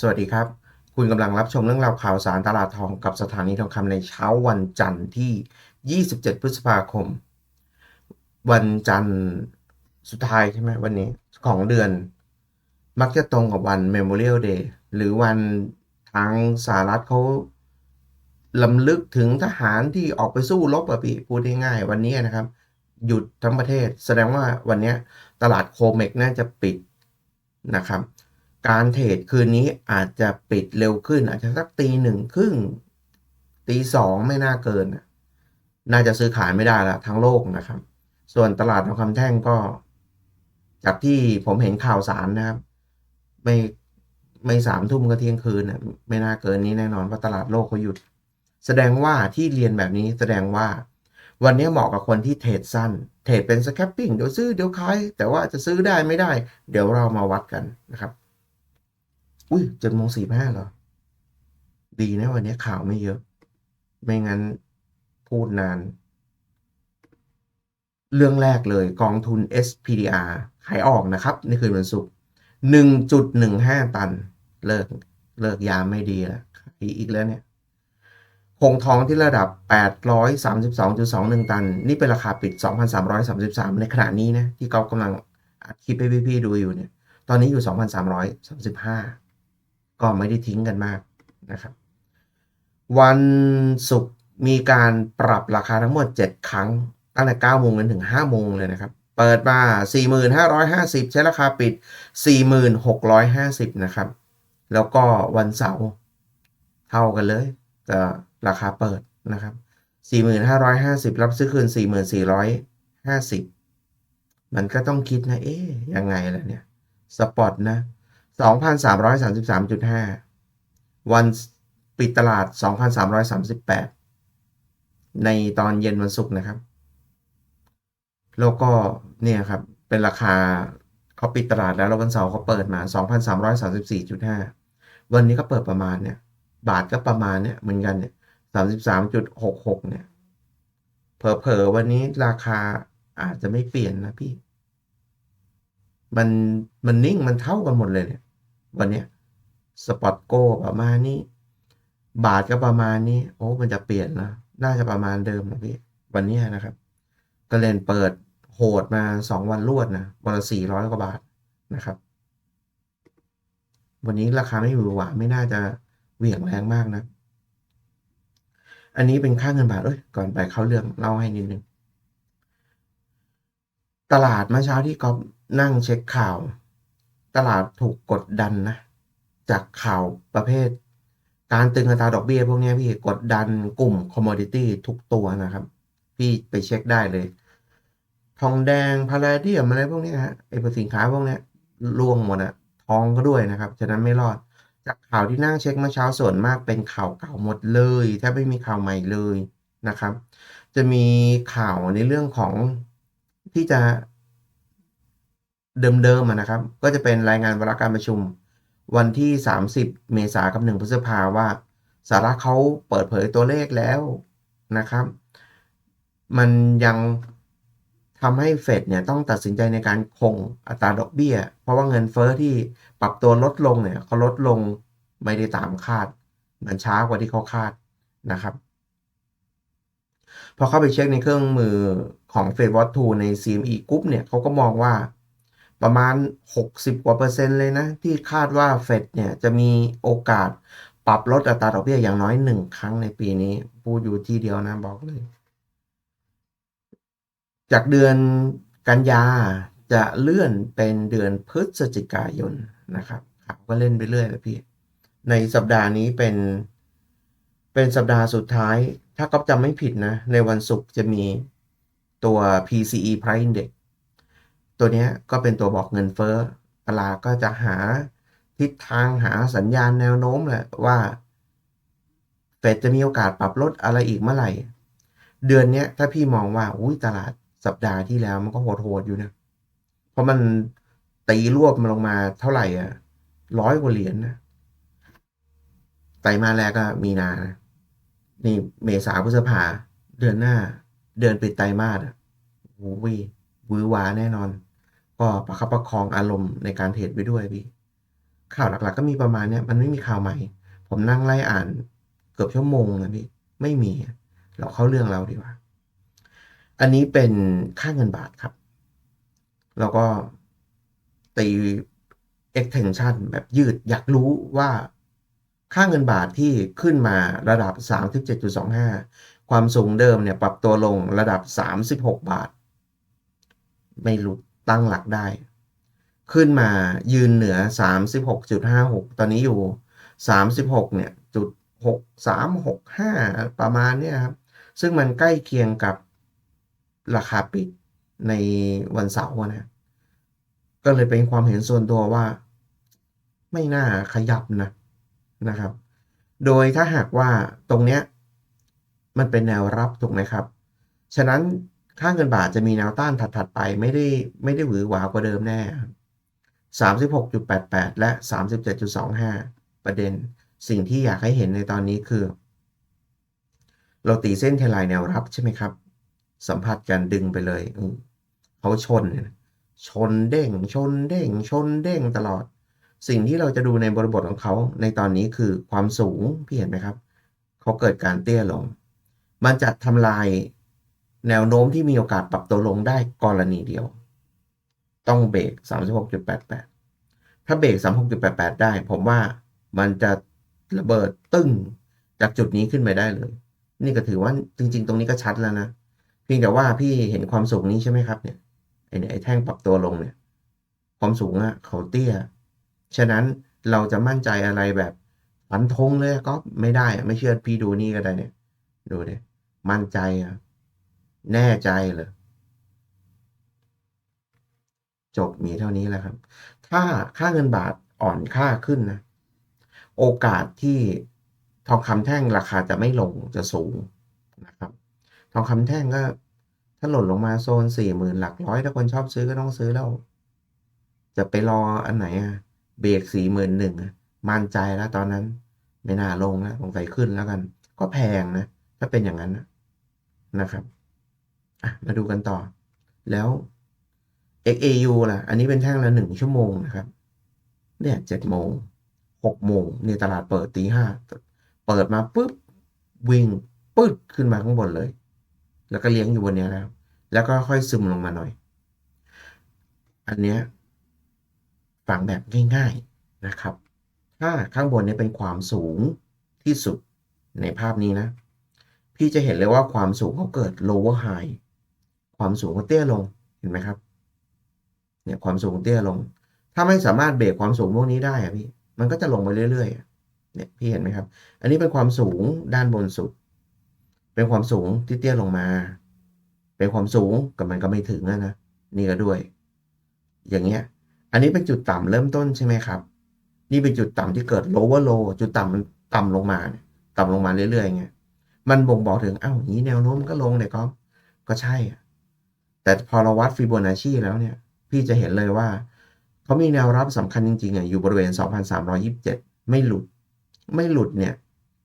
สวัสดีครับ คุณกำลังรับชมเรื่องราวข่าวสารตลาดทองกับสถานีทองคำในเช้าวันจันทร์ที่ 27 พฤษภาคม วันจันทร์สุดท้ายใช่ไหมวันนี้ของเดือน มักจะตรงกับวัน Memorial Day หรือวันทางสหรัฐเขาลำลึกถึงทหารที่ออกไปสู้รบอะพี่พูดง่ายๆวันนี้นะครับ หยุดทั้งประเทศ แสดงว่าวันนี้ตลาดโคเมกน่าจะปิดนะครับ การเทรดคืนนี้อาจจะปิดเร็วขึ้น อาจจะสักตีหนึ่งครึ่งตีสองไม่น่าเกิน น่าจะซื้อขายไม่ได้ละทั้งโลกนะครับ ส่วนตลาดทองคำแท่งก็ จากที่ผมเห็นข่าวสารนะครับ ไม่ไม่สามทุ่มก็เที่ยงคืนน่ะไม่น่าเกินนี้แน่นอนเพราะตลาดโลกเขาหยุด แสดงว่าที่เรียนแบบนี้แสดงว่า วันนี้เหมาะกับคนที่เทรดสั้น เทรดเป็นสแคปปิ้งเดี๋ยวซื้อเดี๋ยวขายแต่ว่าจะซื้อได้ไม่ได้ เดี๋ยวเรามาวัดกันนะครับ อุ้ยเจ็ดโมงสี่ห้าเหรอ ดีนะวันนี้ข่าวไม่เยอะ ไม่งั้นพูดนาน เรื่องแรกเลยกองทุน SPDR ขายออกนะครับ ในคืนวันศุกร์หนึ่งจุดหนึ่งห้าตัน เลิกเลิกยามไม่ดีแล้วขายอีกแล้วเนี่ยคงทองที่ระดับ 832.21 ตัน นี่เป็นราคาปิด 2,333 ในขณะนี้นะ ที่เขากำลังอัดคลิปให้พี่ๆดูอยู่เนี่ย ตอนนี้อยู่ 2,335 ก็ไม่ได้ทิ้งกันมากนะครับ วันศุกร์มีการปรับราคาทั้งหมด 7 ครั้ง ตั้งแต่9โมงจนถึง5โมงเลยนะครับ เปิดมา 4,550 ใช้ราคาปิด 4,650 นะครับ แล้วก็วันเสาร์เท่ากันเลยกับราคาเปิดนะครับ 4,550 รับซื้อคืน 4,450 มันก็ต้องคิดนะ เอ๊ยยังไงล่ะเนี่ย สปอตนะ 2,333.5 วันปิดตลาด 2,338 ในตอนเย็นวันศุกร์นะครับ แล้วก็เนี่ยครับ เป็นราคาเขาปิดตลาดแล้วแล้ววันเสาร์เขาเปิดมา 2,334.5 วันนี้ก็เปิดประมาณเนี่ย บาทก็ประมาณเนี่ยเหมือนกันเนี่ย 33.66 เนี่ย เผลอๆ วันนี้ราคาอาจจะไม่เปลี่ยนนะพี่ มันมันนิ่งมันเท่ากันหมดเลยเนี่ย วันเนี้ยสปอตโกประมาณนี้ บาทก็ประมาณนี้ โอ้ มันจะเปลี่ยนนะ น่าจะประมาณเดิมนะพี่ วันนี้นะครับ ก็เลนเปิดโหดมาสองวันรวดนะ วันละสี่ร้อยกว่าบาทนะครับ วันนี้ราคาไม่หวือหวาไม่น่าจะเหวี่ยงแรงมากนะ อันนี้เป็นค่าเงินบาทเอ้ย ก่อนไปเข้าเรื่องเล่าให้นิดนึง ตลาดเมื่อเช้าที่ก๊อฟนั่งเช็คข่าว ตลาดถูกกดดันนะ จากข่าวประเภท การตึงอัตราดอกเบี้ยพวกนี้พี่กดดันกลุ่มคอมม o ดิตี้ทุกตัวนะครับ พี่ไปเช็คได้เลย ทองแดงพาราเดียมอะไรพวกนี้ฮะไอ้พสินค้าพวกนี้ยร่วงหมดอะทองก็ด้วยนะครับ ฉะนั้นไม่รอด จากข่าวที่นั่งเช็คเมื่อเช้าส่วนมากเป็นข่าวเก่าหมดเลยแทบไม่มีข่าวใหม่เลยนะครับ จะมีข่าวในเรื่องของที่จะ เดิมๆนะครับ ก็จะเป็นรายงานวาระการประชุม วันที่ 30 เมษายนกับ 1 พฤษภาว่า สาระเขาเปิดเผยตัวเลขแล้วนะครับ มันยังทำให้เฟดเนี่ยต้องตัดสินใจในการคงอัตราดอกเบี้ย เพราะว่าเงินเฟอ้อที่ปรับตัวลดลงเนี่ยเขาลดลงไม่ได้ตามคาด มันช้ากว่าที่เขาคาดนะครับ พอเข้าไปเช็คในเครื่องมือของ f e d w a t 2ใน CME Group เนี่ยเขาก็มองว่า ประมาณ 60 กว่าเปอร์เซ็นต์เลยนะ ที่คาดว่าเฟดเนี่ยจะมีโอกาสปรับลดอัตราดอกเบี้ยอย่างน้อยหนึ่งครั้งในปีนี้ พูดอยู่ที่เดียวนะบอกเลย จากเดือนกันยาจะเลื่อนเป็นเดือนพฤศจิกายนนะครับข่าวก็เล่นไปเรื่อยแล้วพี่ ในสัปดาห์นี้เป็น เป็นสัปดาห์สุดท้าย ถ้าก๊อฟจำไม่ผิดนะ ในวันศุกร์จะมีตัว PCE Price Index ตัวนี้ก็เป็นตัวบอกเงินเฟ้อตลาดก็จะหาทิศทางหาสัญญาณแนวโน้มแหละว่าเฟดจะมีโอกาสปรับลดอะไรอีกเมื่อไหร่ เดือนนี้ถ้าพี่มองว่าอุ้ยตลาดสัปดาห์ที่แล้วมันก็โหดๆอยู่นะ เพราะมันตีรวบมันลงมาเท่าไหร่อะร้อยกว่าเหรียญนะไตรมาแรกก็มีนานะนี่เมษาพฤษภาเดือนหน้า เดือนปิดไตรมาสอะโอ้ยวื้อวาแน่นอน ก็ประคับประคองอารมณ์ในการเทรดไปด้วยพี่ ข่าวหลักๆ ก็มีประมาณเนี้ยมันไม่มีข่าวใหม่ ผมนั่งไล่อ่านเกือบชั่วโมงนะพี่ ไม่มี เราเข้าเรื่องเราดีกว่า อันนี้เป็นค่าเงินบาทครับ แล้วก็ตี extension แบบยืดอยากรู้ว่าค่าเงินบาทที่ขึ้นมาระดับ 37.25 ความสูงเดิมเนี่ยปรับตัวลงระดับ 36 บาท ไม่หลุด ตั้งหลักได้ ขึ้นมายืนเหนือ 36.56 ตอนนี้อยู่ 36เนี่ยจุด6365 ประมาณเนี่ยครับ ซึ่งมันใกล้เคียงกับราคาปิดในวันเสาร์นะ ก็เลยเป็นความเห็นส่วนตัวว่า ไม่น่าขยับนะนะครับ โดยถ้าหากว่าตรงเนี้ยมันเป็นแนวรับถูกไหมครับ ฉะนั้น ค่าเงินบาทจะมีแนวต้านถัด ๆ ไปไม่ได้ไม่ได้หวือหวากว่าเดิมแน่สามสิบหกจุดแปดแปดและสามสิบเจ็ดจุดสองห้าประเด็น สิ่งที่อยากให้เห็นในตอนนี้คือ เราตีเส้นเทลายแนวรับใช่ไหมครับ สัมผัสกันดึงไปเลยอเขาชน ชนเด้ง ชนเด้ง ชนเด้งตลอด สิ่งที่เราจะดูในบริบทของเขาในตอนนี้คือความสูง พี่เห็นไหมครับ เขาเกิดการเตี้ยลง มันจะทำลาย แนวโน้มที่มีโอกาสปรับตัวลงได้กรณีเดียว ต้องเบรก 36.88 ถ้าเบรก 36.88 ได้ ผมว่ามันจะระเบิดตึ้งจากจุดนี้ขึ้นไปได้เลย นี่ก็ถือว่าจริง ๆ ตรงนี้ก็ชัดแล้วนะเพียงแต่ว่าพี่เห็นความสูงนี้ใช่ไหมครับเนี่ยไอ้เนี่ยไอ้แท่งปรับตัวลงเนี่ย ความสูงอะเขาเตี้ย ฉะนั้นเราจะมั่นใจอะไรแบบฟันธงเลยก็ไม่ได้ไม่เชื่อพี่ดูนี่ก็ได้เนี่ย ดูเนี่ยมั่นใจอะ แน่ใจเลยจบมีเท่านี้แหละครับ ถ้าค่าเงินบาทอ่อนค่าขึ้นนะ โอกาสที่ทองคำแท่งราคาจะไม่ลงจะสูงนะครับ ทองคำแท่งก็ ถ้าหล่นลงมาโซนสี่หมื่นหลักร้อยถ้าคนชอบซื้อก็ต้องซื้อแล้ว จะไปรออันไหนอะเบรกสี่หมื่นหนึ่งมั่นใจแล้วตอนนั้น ไม่น่าลงแล้วสงสัยขึ้นแล้วกัน ก็แพงนะ ถ้าเป็นอย่างนั้นนะครับ อะมาดูกันต่อ แล้ว XAU ล่ะ อันนี้เป็นแท่งละหนึ่งชั่วโมงนะครับ เนี่ยเจ็ดโมงหกโมงเนี่ยตลาดเปิดตีห้าเปิดมาปุ๊บวิ่งปึ๊ดขึ้นมาข้างบนเลย แล้วก็เลี้ยงอยู่บนนี้ยนะครับ แล้วก็ค่อยซึมลงมาหน่อย อันเนี้ยฝังแบบง่าย ๆนะครับ ถ้าข้างบนนี้เป็นความสูงที่สุดในภาพนี้นะ พี่จะเห็นเลยว่าความสูงเขาเกิด lower high ความสูงเขาเตี้ยลงเห็นไหมครับเนี่ยความสูงเตี้ยลง ถ้าไม่สามารถเบรกความสูงพวกนี้ได้อะพี่มันก็จะลงไปเรื่อยๆเนี่ยพี่เห็นไหมครับ อันนี้เป็นความสูงด้านบนสุด เป็นความสูงที่เตี้ยลงมา เป็นความสูงกับมันก็ไม่ถึงนะนะนี่ก็ด้วย อย่างเงี้ย อันนี้เป็นจุดต่ำเริ่มต้นใช่ไหมครับ นี่เป็นจุดต่ำที่เกิด lower low จุดต่ำมันต่ำลงมาเนี่ยต่ำลงมาเรื่อยๆไงมันบ่งบอกถึงอ้าวนี้แนวโน้มมันก็ลงเลยก็ก็ใช่อะ แต่พอเราวัดฟิโบนัชชีแล้วเนี่ย พี่จะเห็นเลยว่าเขามีแนวรับสำคัญจริงๆอะอยู่บริเวณ 2,327 ไม่หลุด ไม่หลุดเนี่ย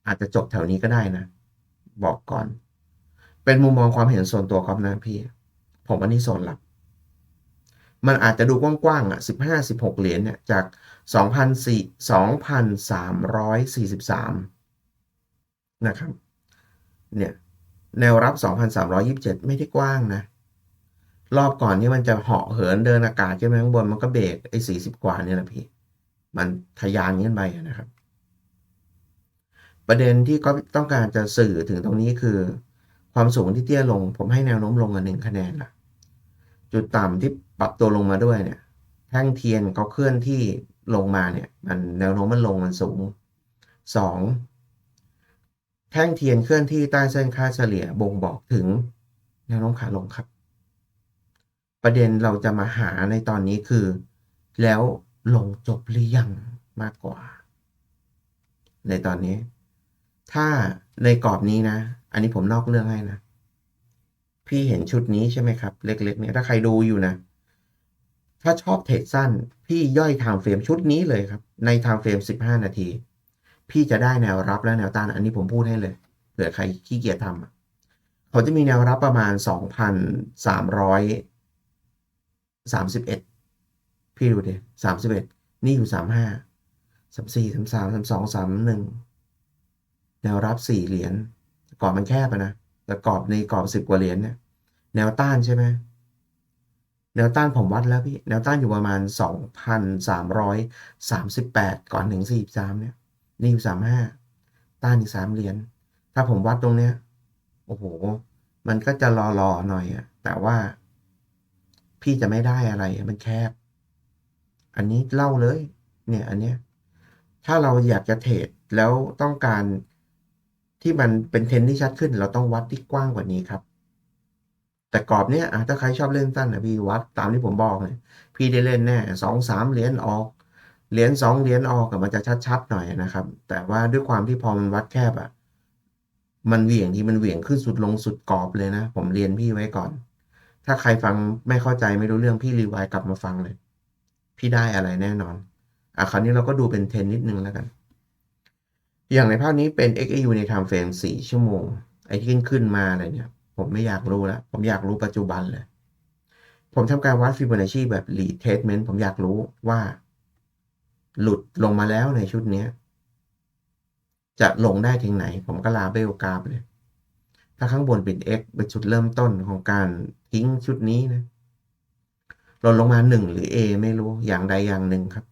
อาจจะจบแถวนี้ก็ได้นะ บอกก่อน เป็นมุมมองความเห็นส่วนตัวครับนะพี่ ผมอันนี้โซนหลับมันอาจจะดูกว้างๆอะ 15 16 เหรียญเนี่ย จาก2,343 นะครับ เนี่ย แนวรับ 2,327 ไม่ได้กว้างนะ รอบก่อนที่มันจะเหาะเหินเดินอากาศขึ้นไปข้างบนมันก็เบรกไอ้สี่สิบกว่าเนี่แหละพี่ มันทะยานขึ้นไปนะครับ ประเด็นที่ก็ต้องการจะสื่อถึงตรงนี้คือ ความสูงที่เตี้ยลง ผมให้แนวโน้มลงกันหนึ่งคะแนนละจุดต่ำที่ปรับตัวลงมาด้วยเนี่ยแท่งเทียนเขาเคลื่อนที่ลงมาเนี่ย มันแนวโน้มมันลงมันสูงสองแท่งเทียนเคลื่อนที่ใต้เส้นค่าเฉลี่ยบ่งบอกถึงแนวโน้มขาลงครับ ประเด็นเราจะมาหาในตอนนี้คือ แล้วลงจบหรือยังมากกว่า ในตอนนี้ ถ้าในกรอบนี้นะ อันนี้ผมนอกเรื่องให้นะ พี่เห็นชุดนี้ใช่ไหมครับ เล็กๆเนี่ยถ้าใครดูอยู่นะ ถ้าชอบเทรดสั้น พี่ย่อยไทม์เฟรมชุดนี้เลยครับ ในไทม์เฟรม15 นาที พี่จะได้แนวรับและแนวต้าน อันนี้ผมพูดให้เลยเผื่อใครขี้เกียจทำเขาจะมีแนวรับประมาณ 2,300 31พี่ดูดิ31นี่อยู่35สามสี่สามสามสามสองสามหนึ่งแนวรับสี่เหรียญกรอบมันแคบนะแต่กรอบในกรอบสิบกว่าเหรียญเนี่ย แนวต้านใช่ไหมแนวต้านผมวัดแล้วพี่ แนวต้านอยู่ประมาณสองพันสามร้อยสามสิบแปดก่อนถึงสี่สามเนี่ย นี่สามห้าต้านอีกสามเหรียญถ้าผมวัดตรงเนี้ยโอ้โห มันก็จะรอรอหน่อยอะแต่ว่า พี่จะไม่ได้อะไร มันแคบ อันนี้เล่าเลย เนี่ย อันเนี้ย ถ้าเราอยากจะเทรดแล้วต้องการที่มันเป็นเทรนที่ชัดขึ้น เราต้องวัดที่กว้างกว่านี้ครับ แต่กรอบเนี้ยถ้าใครชอบเล่นสั้นนะพี่วัดตามที่ผมบอกเลยพี่ได้เล่นแน่สองสามเหรียญออกเหรียญสองเหรียญออกกับมันจะชัดๆหน่อยนะครับ แต่ว่าด้วยความที่พอมันวัดแคบอะมันเหวี่ยงที่มันเหวี่ยงขึ้นสุดลงสุดกรอบเลยนะ ผมเรียนพี่ไว้ก่อน ถ้าใครฟังไม่เข้าใจไม่รู้เรื่องพี่รีไวด์กลับมาฟังเลย พี่ได้อะไรแน่นอน อะคราวนี้เราก็ดูเป็นเทนนิดนึงแล้วกัน อย่างในภาพนี้เป็น XAU ใน time frame 4 ชั่วโมง ไอ้ที่ขึ้นขึ้นมาอะไรเนี่ย ผมไม่อยากรู้แล้วผมอยากรู้ปัจจุบันเลย ผมทำการวัด Fibonacci แบบ retestment ผมอยากรู้ว่า หลุดลงมาแล้วในชุดนี้จะลงได้ถึงไหน ผมก็ลาเบลกราฟเลย ถ้าข้างบนเป็น X เป็นจุดเริ่มต้นของการทิ้งชุดนี้นะล่นลงมา 1 หรือ A ไม่รู้อย่างใดอย่างหนึ่งครับ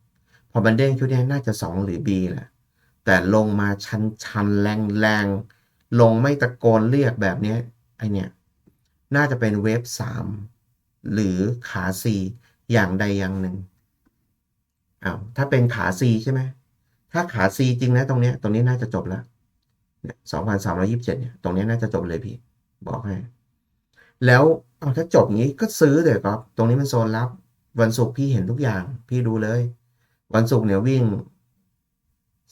พอบันเด้งชุดนี้น่าจะ 2 หรือ B แหละแต่ลงมาชันชันแรงแรงลงไม่ตะโกนเรียกแบบนี้ไอเนี่ยน่าจะเป็นเวฟสามหรือขา C อย่างใดอย่างหนึ่งอ้าวถ้าเป็นขา C ใช่ไหมถ้าขา C จริงนะตรงเนี้ยตรงนี้น่าจะจบแล้ว สองพันสามร้อยิบเจ็ดเนี่ย ตรงนี้น่าจะจบเลยพี่ บอกให้ แล้วเอาถ้าจบอย่างนี้ก็ซื้อเดี๋ยวก็ตรงนี้มันโซนรับ วันศุกร์พี่เห็นทุกอย่าง พี่ดูเลย วันศุกร์เนี่ยวิ่ง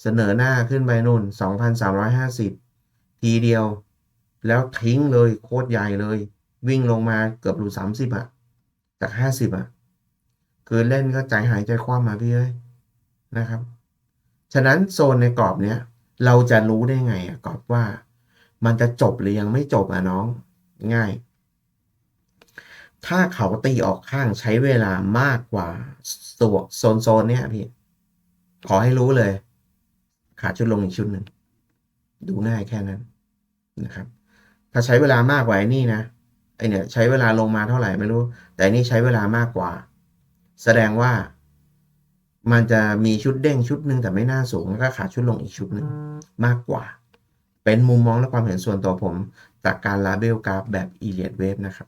เสนอหน้าขึ้นไปนู่นสองพันสามร้อยห้าสิบทีเดียว แล้วทิ้งเลยโคตรใหญ่เลย วิ่งลงมาเกือบหลุดสามสิบอะจากห้าสิบอะคือเล่นก็ใจหายใจคว่ำมาพี่เอ้ยนะครับ ฉะนั้นโซนในกรอบเนี้ย เราจะรู้ได้ไงอะกรอบว่า มันจะจบหรือยังไม่จบอะน้อง ง่าย ถ้าเขาตีออกข้างใช้เวลามากกว่าตัวโซนโซนเนี้ยพี่ ขอให้รู้เลย ขาดชุดลงอีกชุดหนึ่ง ดูง่ายแค่นั้นนะครับ ถ้าใช้เวลามากกว่าไอ้นี่นะไอเนี่ยใช้เวลาลงมาเท่าไหร่ไม่รู้ แต่นี่ใช้เวลามากกว่า แสดงว่า มันจะมีชุดเด้งชุดหนึ่งแต่ไม่น่าสูงแล้วก็ขาดชุดลงอีกชุดหนึ่งมากกว่า เป็นมุมมองและความเห็นส่วนตัวผม จากการลาเบลกราฟแบบอีเลียดเวฟนะครับ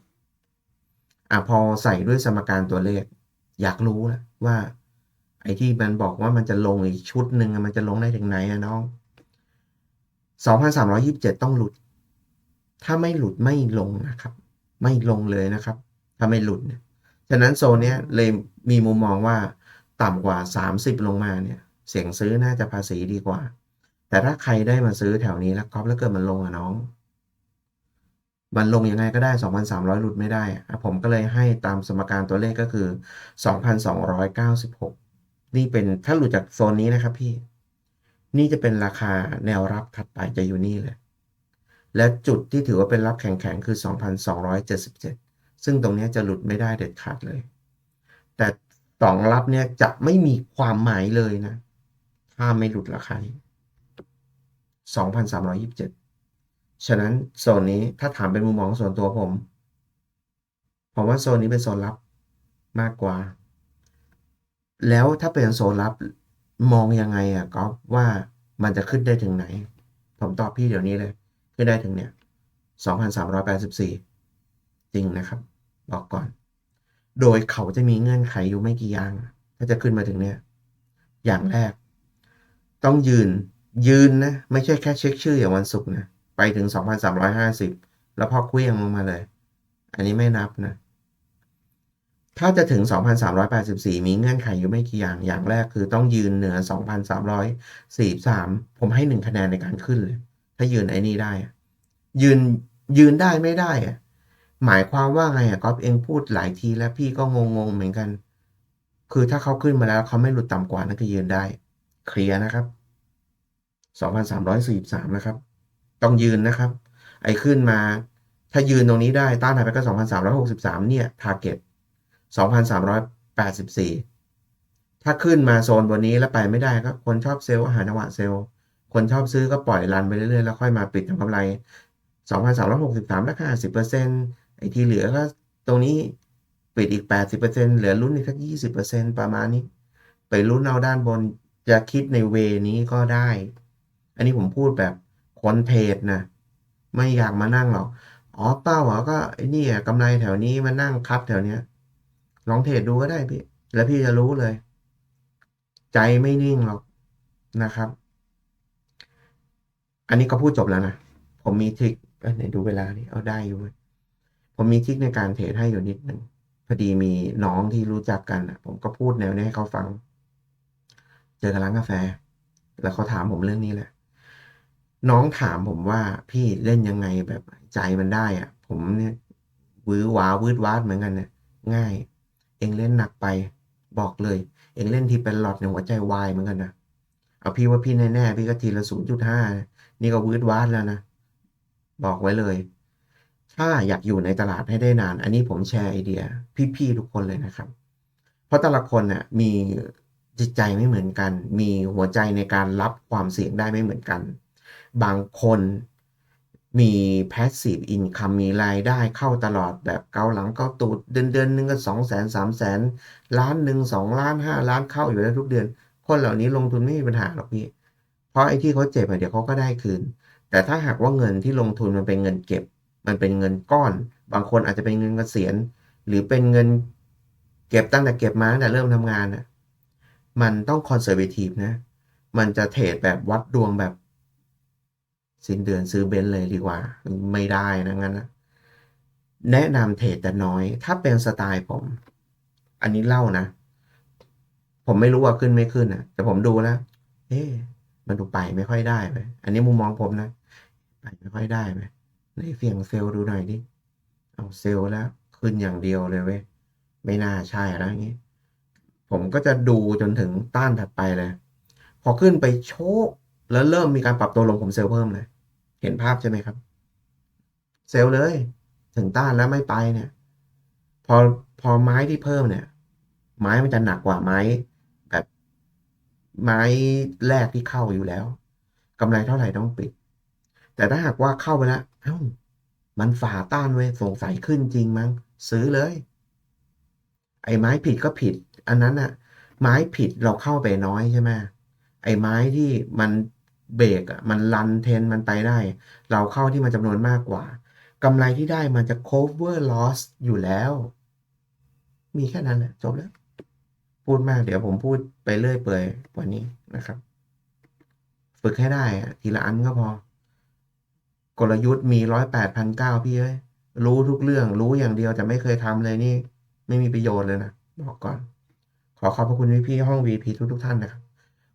อะพอใส่ด้วยสมการตัวเลข อยากรู้แล้วว่า ไอ้ที่มันบอกว่ามันจะลงอีกชุดหนึ่งมันจะลงได้ถึงไหนอะน้อง2,327 ต้องหลุด ถ้าไม่หลุดไม่ลงนะครับ ไม่ลงเลยนะครับ ถ้าไม่หลุด ฉะนั้นโซนเนี้ยเลยมีมุมมองว่า ต่ำกว่า 30 ลงมาเนี่ย เสียงซื้อน่าจะภาษีดีกว่า แต่ถ้าใครได้มาซื้อแถวนี้แล้วก๊อปแล้วเกิดมันลงอะน้อง มันลงยังไงก็ได้ 2,300 หลุดไม่ได้ ผมก็เลยให้ตามสมการตัวเลขก็คือ 2,296 นี่เป็นถ้าหลุดจากโซนนี้นะครับพี่ นี่จะเป็นราคาแนวรับถัดไปจะอยู่นี่เลย และจุดที่ถือว่าเป็นรับแข็งๆคือ 2,277 ซึ่งตรงนี้จะหลุดไม่ได้เด็ดขาดเลย แต่ สองรับเนี่ยจะไม่มีความหมายเลยนะ ถ้าไม่หลุดราคานี้ 2,327 ฉะนั้นโซนนี้ถ้าถามเป็นมุมมองส่วนตัวผม ผมว่าโซนนี้เป็นโซนรับมากกว่า แล้วถ้าเป็นโซนรับมองยังไงอะก๊อฟว่ามันจะขึ้นได้ถึงไหน ผมตอบพี่เดี๋ยวนี้เลย ขึ้นได้ถึงเนี่ย 2,384 จริงนะครับ บอกก่อน โดยเขาจะมีเงื่อนไขอยู่ไม่กี่อย่างถ้าจะขึ้นมาถึงเนี่ย อย่างแรก ต้องยืน ยืนนะ ไม่ใช่แค่เช็คชื่ออย่างวันศุกร์นะ ไปถึง2,350แล้วพอคลี้ยงลงมาเลย อันนี้ไม่นับนะ ถ้าจะถึง 2,384 มีเงื่อนไขอยู่ไม่กี่อย่าง อย่างแรกคือต้องยืนเหนือ 2,343 ผมให้1คะแนนในการขึ้นเลย ถ้ายืนไอ้นี่ได้ ยืนยืนได้ไม่ได้อะ หมายความว่าไงอะก๊อฟเองพูดหลายทีแล้วพี่ก็งงๆเหมือนกัน คือถ้าเขาขึ้นมาแล้วเขาไม่หลุดต่ำกว่านั่นคือยืนได้ เคลียร์นะครับ 2,343 นะครับ ต้องยืนนะครับ ไอ้ขึ้นมา ถ้ายืนตรงนี้ได้ต้านหายไปก็ 2,363 เนี่ย ทาร์เก็ต2,384 ถ้าขึ้นมาโซนบนนี้แล้วไปไม่ได้ก็คนชอบเซลล์ก็หาจังหวะเซลล์ คนชอบซื้อก็ปล่อยรันไปเรื่อยๆ แล้วค่อยมาปิดทำกำไร2,363 ราคา10% ไอ้ที่เหลือก็ตรงนี้ปิดอีก 80%เหลือลุ้นอีกสัก 20%ประมาณนี้ ไปลุ้นเอาด้านบนจะคิดในเวนี้ก็ได้ อันนี้ผมพูดแบบคนเทรดนะ ไม่อยากมานั่งหรอก อ๋อเป้าเหรอก็ไอ้นี่อะกำไรแถวนี้มานั่งคัดแถวเนี้ย ลองเทรดดูก็ได้พี่ แล้วพี่จะรู้เลย ใจไม่นิ่งหรอกนะครับ อันนี้ก็พูดจบแล้วนะ ผมมีทริคเอ้ยไหนดูเวลานี่เอาได้อยู่ ผมมีทริคในการเทรดให้อยู่นิดหนึ่งพอดีมีน้องที่รู้จักกันอะผมก็พูดแนวนี้ให้เขาฟัง เจอกันร้านกาแฟ แล้วเขาถามผมเรื่องนี้แหละ น้องถามผมว่าพี่เล่นยังไงแบบใจมันได้อะ ผมเนี่ยวื้อหวาวืดวาดเหมือนกันเนี่ยง่าย เองเล่นหนักไป บอกเลย เองเล่นทีเป็นหลอดในหัวใจวายเหมือนกันนะเอาพี่ว่าพี่แน่ๆพี่ก็ทีละศูนย์จุดห้านี่ก็วืดวาดแล้วนะบอกไว้เลย ถ้าอยากอยู่ในตลาดให้ได้นาน อันนี้ผมแชร์ไอเดียพี่ๆทุกคนเลยนะครับ เพราะแต่ละคนน่ะมีจิตใจไม่เหมือนกัน มีหัวใจในการรับความเสี่ยงได้ไม่เหมือนกัน บางคนมี passive income มีรายได้เข้าตลอดแบบเกาหลังเกาตูดเดือนเดือนหนึ่งก็สองแสนสามแสนล้านหนึ่งสองล้านห้าล้านเข้าอยู่แล้วทุกเดือน คนเหล่านี้ลงทุนไม่มีปัญหาหรอกพี่ เพราะไอ้ที่เขาเจ็บเดี๋ยวเขาก็ได้คืน แต่ถ้าหากว่าเงินที่ลงทุนมันเป็นเงินเก็บ มันเป็นเงินก้อน บางคนอาจจะเป็นเงินเกษียณ หรือเป็นเงินเก็บตั้งแต่เก็บมาตั้งแต่เริ่มทำงานน่ะมันต้องคอนเซอร์เวทีฟนะ มันจะเทรดแบบวัดดวงแบบสิ้นเดือนซื้อเบนซ์เลยดีกว่า ไม่ได้นะงั้นนะแนะนำเทรดแต่น้อย ถ้าเป็นสไตล์ผม อันนี้เล่านะ ผมไม่รู้ว่าขึ้นไม่ขึ้นนะแต่ผมดูแล้วเอ๊ะมันดูไปไม่ค่อยได้ไปอันนี้มุมมองผมนะ ไปไม่ค่อยได้ไป ในเสียงเซลล์ดูหน่อยดิ เอาเซลล์แล้ว ขึ้นอย่างเดียวเลยเว้ย ไม่น่าใช่แล้วอย่างนี้ ผมก็จะดูจนถึงต้านถัดไปเลย พอขึ้นไปโชกแล้วเริ่มมีการปรับตัวลงผมเซลล์เพิ่มเลย เห็นภาพใช่ไหมครับ เซลล์เลย ถึงต้านแล้วไม่ไปเนี่ย พอพอไม้ที่เพิ่มเนี่ย ไม้มันจะหนักกว่าไม้แบบไม้แรกที่เข้าอยู่แล้วกำไรเท่าไหร่ต้องปิด แต่ถ้าหากว่าเข้าไปแล้ว เอ้า มันฝ่าต้านเว้ยสงสัยขึ้นจริงมั้ง ซื้อเลย ไอ้ไม้ผิดก็ผิด อันนั้นอะไม้ผิดเราเข้าไปน้อยใช่ไหมไอ้ไม้ที่มันเบรกอะมันรันเทนมันไปได้ เราเข้าที่มันจำนวนมากกว่ากำไรที่ได้มันจะ cover loss อยู่แล้ว มีแค่นั้นแหละจบแล้ว พูดมากเดี๋ยวผมพูดไปเรื่อยเปื่อยกว่านี้นะครับ ฝึกให้ได้ทีละอันก็พอ กลยุทธ์มีร้อยแปดพันเก้าพี่เอ้ยรู้ทุกเรื่องรู้อย่างเดียวแต่ไม่เคยทำเลยนี่ ไม่มีประโยชน์เลยนะ บอกก่อน ขอขอบพระคุณพี่พี่ห้อง VP ทุกทุกท่านนะครับ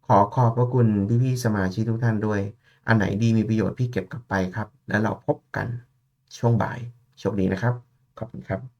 ขอขอบพระคุณพี่พี่สมาชิกทุกท่านด้วย อันไหนดีมีประโยชน์พี่เก็บกลับไปครับ แล้วเราพบกันช่วงบ่ายโชคดีนะครับ ขอบคุณครับ